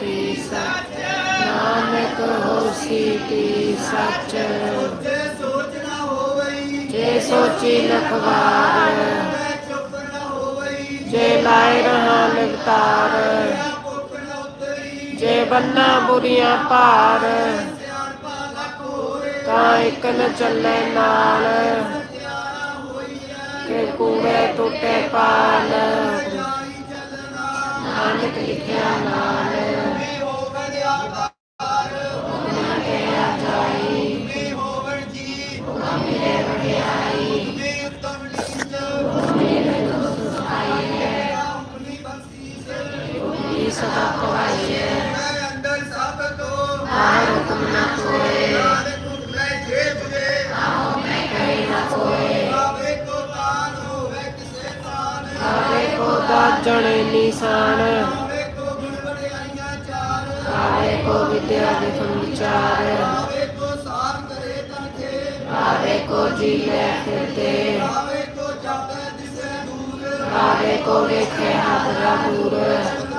ਤੀ ਸੱਚ ਨਾਨਕ ਹੋਸੀ ਤੀ ਸੱਚ ਜੇ ਸੋਚ ਨਾ ਹੋਵਈ ਜੇ ਸੋਚੀ ਲਖਵਾਰ ਚੁੱਪ ਨਾ ਹੋਵਈ ਜੇ ਲਾਇ ਰਹਾ ਲਿਵਤਾਰ ਜੇ ਬੰਨਾ ਬੁਰੀਆਂ ਭਾਰ ਤਾਂ ਇੱਕ ਨ ਚੱਲੇ ਨਾਲ ਕਿ ਕੂੜੇ ਟੁੱਟੇ ਪਾਲ ਨਾਨਕ ਲਿਖਿਆ ਨਾਲ ਸਦਾ ਪਵਾਈਏ ਮੈਂ ਅੰਦਰ ਸਭ ਤੋਂ ਆਹ ਹੁਕਮ ਨਾ ਕੋਏ ਨਾਨਕ ਹੁਕਮੈ ਜੇਬ ਦੇ ਕਹੀ ਨਾ ਕੋਏ ਆਵੇ ਕੋ ਤਾਨ ਹੋਵੇ ਕਿਸੇ ਤਾਨ ਆਵੇ ਕੋ ਦਾਜਣ ਨਿਸ਼ਾਨ ਆਵੇ ਕੋ ਗੁਣ ਵਡਿਆਈਆਂ ਚਾਰ, ਆਵੇ ਕੋ ਵਿਦਿਆ ਵਿਖਮ ਵਿਚਾਰ ਆਵੇ ਦਿਸੈ